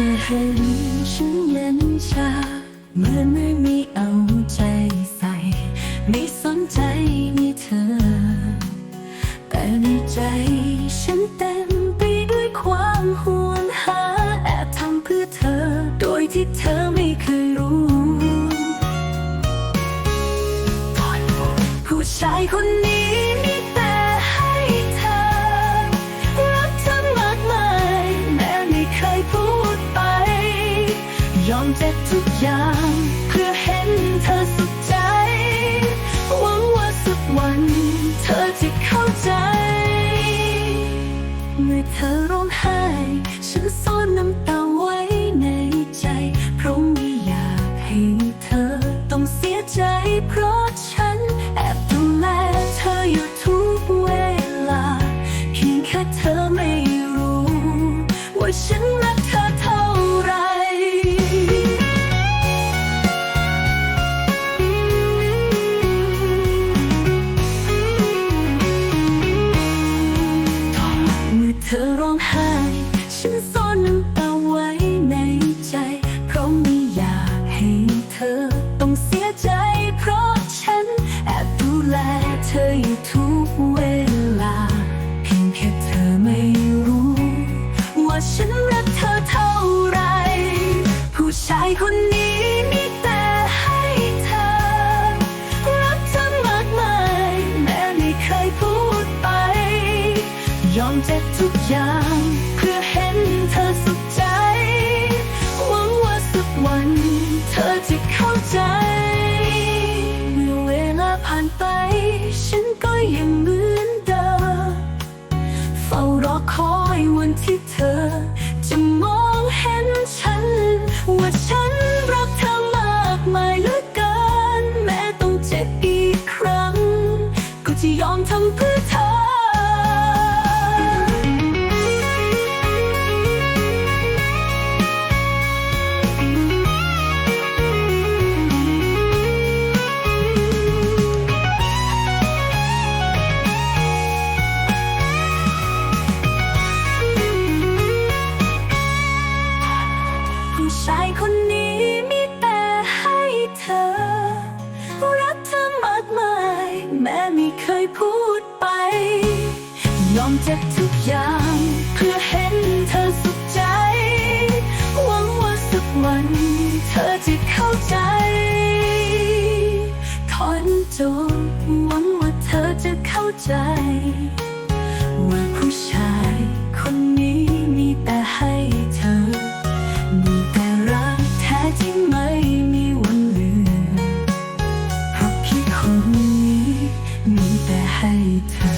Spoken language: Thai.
เธอเห็นฉันเย็นชาเหมือนไม่มีเอาใจใส่ ไม่สนใจมีเธอ แต่ในใจฉันเต็มไปด้วยความห่วงหาแอบทำเพื่อเธอ โดยที่เธอไม่เคยรู้ผู้ชายคนนี้ อมเจ็บทุกอย่าง เพื่อเห็นเธอสุขใจ หวังว่าสักวัน เธอจะเข้าใจ เมื่อเธอร้องไห้ ฉันซ่อนน้ำตาไว้ในใจ เพราะไม่อยากให้เธอต้องเสียใจ เพราะฉันแอบดูแลเธออยู่ทุกเวลา เพียงแค่เธอไม่รู้ ว่าฉัน คนนี้มีแต่ให้เธอ รักเธอมากมาย แม้ไม่เคยพูดไป ยอมเจ็บทุกอย่าง เพื่อเห็นเธอสุขใจ หวังว่าสักวัน เธอจะเข้าใจ เมื่อเวลาผ่านไป ฉันก็ยังเหมือนเดิม เฝ้ารอคอยวันที่เธอ มเจ็บทุกอย่าง เพื่อเห็นเธอสุขใจ หวังว่าสักวัน เธอจะเข้าใจทอนจบหวังว่าเธอจะเข้าใจ ว่าผู้ชายคนนี้มีแต่ให้เธอ มีแต่รักแท้ที่ไม่มีวันลืมเพราะพี่คนนี้มีแต่ให้เธอ